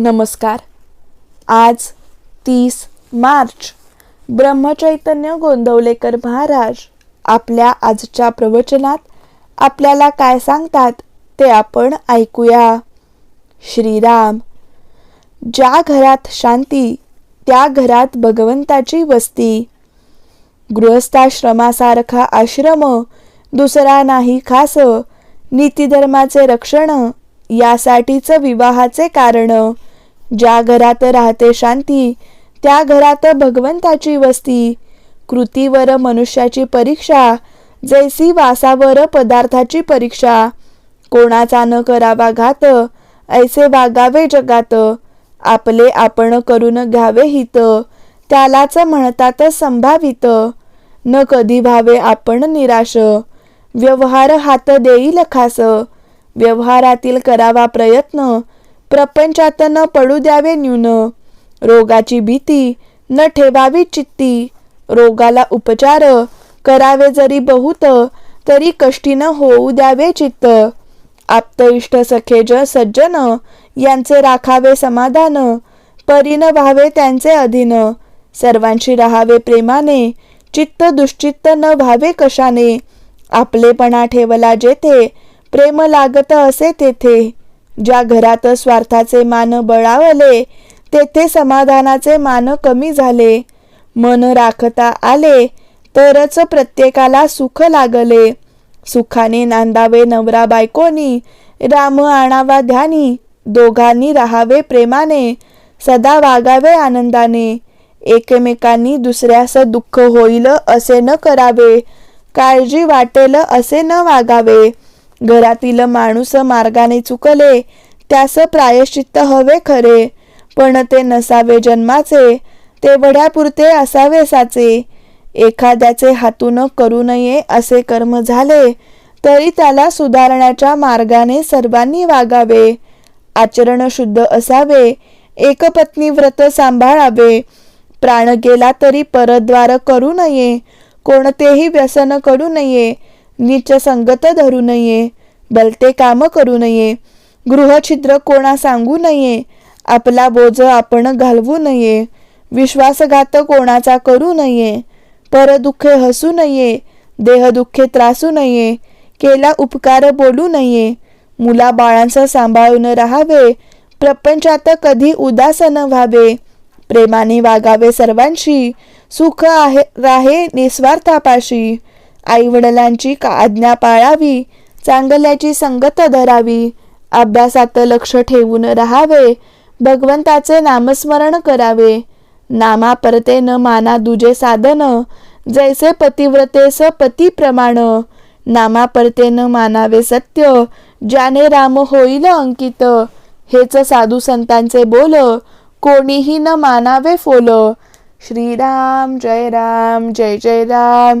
नमस्कार. आज तीस मार्च. ब्रह्मचैतन्य गोंदवलेकर महाराज आपल्या आजच्या प्रवचनात आपल्याला काय सांगतात ते आपण ऐकूया. श्रीराम ज्या घरात शांती त्या घरात भगवंताची वस्ती. गृहस्थाश्रमासारखा आश्रम दुसरा नाही खास. नीतिधर्माचे रक्षण यासाठीचं विवाहाचे कारण. ज्या घरात राहते शांती त्या घरात भगवंताची वस्ती. कृतीवर मनुष्याची परीक्षा जैसी वासावर पदार्थाची परीक्षा. कोणाचा न करावा घात ऐसे वागावे जगात. आपले आपण करून घ्यावे हित त्यालाच म्हणतात संभावित. न कधी व्हावे आपण निराश. व्यवहार हात देईल खास. व्यवहारातील करावा प्रयत्न प्रपंचात न पडू द्यावे न्यून. रोगाची भीती न ठेवावी चित्ती. रोगाला उपचार करावे जरी बहुत तरी कष्टी न होऊ द्यावे चित्त. आप्तइष्ट सखेज सज्जन यांचे राखावे समाधान. परीन व्हावे त्यांचे अधीन. सर्वांशी राहावे प्रेमाने. चित्त दुश्चित्त न व्हावे कशाने. आपलेपणा ठेवला जेथे प्रेम लागत असे तेथे. ज्या घरात स्वार्थाचे मान बळावले तेथे समाधानाचे मान कमी झाले. मन राखता आले तरच प्रत्येकाला सुख लागले. सुखाने नांदावे नवरा बायकोनी राम आणावा ध्यानी दोघांनी राहावे प्रेमाने सदा वागावे आनंदाने. एकमेकांनी दुसऱ्यास दुःख होईल असे न करावे काळजी वाटेल असे न वागावे. घरातील माणूस मार्गाने चुकले त्यास प्रायश्चित्त हवे खरे. पण ते नसावे जन्माचे ते वड्यापुरते असावे साचे. एखाद्याचे हातून करू नये असे कर्म झाले तरी त्याला सुधारण्याच्या मार्गाने सर्वांनी वागावे. आचरण शुद्ध असावे एकपत्नी व्रत सांभाळावे. प्राण गेला तरी परद्वार करू नये कोणतेही व्यसन करू नये नीच संगत धरू नये बलते काम करू नये गृहछिद्र कोणा सांगू नये आपला बोज आपण घालवू नये विश्वासघात कोणाचा करू नये परदुःखे हसू नये देहदुःखे त्रासू नये केला उपकार बोलू नये मुला बाळांचं सांभाळून राहावे प्रपंचात कधी उदासन व्हावे प्रेमाने वागावे सर्वांशी सुख आहे राहे निस्वार्थापाशी आईवडिलांची का आज्ञा पाळावी? चांगल्याची संगत धरावी. अभ्यासात लक्ष ठेवून राहावे. भगवंताचे नामस्मरण करावे. नामा परते न माना दुजे साधन. जैसे पतिव्रतेस पती प्रमाण. नामा परते न मानावे सत्य. ज्याने राम होईल अंकित. हेच साधू संतांचे बोल. कोणीही न मानावे फोल. श्रीराम जय राम जय जय राम.